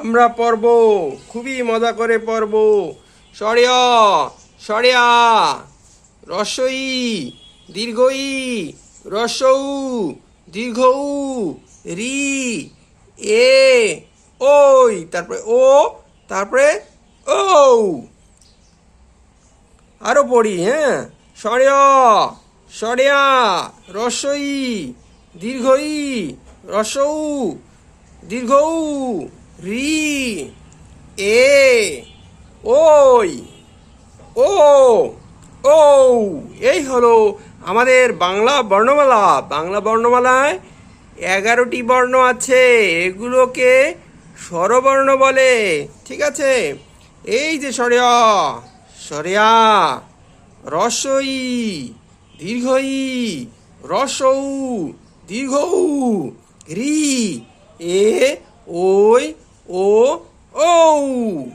আমরা পড়ব। খুবই মজা করে পড়ব। সরিয়া সরিয়া, রসই, দীর্ঘই, রসৌ দীর্ঘউ রি, এ, ওই, তারপরে ও তারপরে ও আরও পড়ি হ্যাঁ? সরিয়া সরিয়া, রসই, দীর্ঘই, রসৌ দীর্ঘউ রি, এ, ওই, ও ও এই হলো আমাদের বাংলা বর্ণমালা। বাংলা বর্ণমালায় এগারোটি বর্ণ আছে। এগুলোকে স্বরবর্ণ বলে। ঠিক আছে? এই যে সরিয়া সরিয়া রসই দীর্ঘই রসৌ, দীর্ঘৌ, রি, এ, ওই ও ও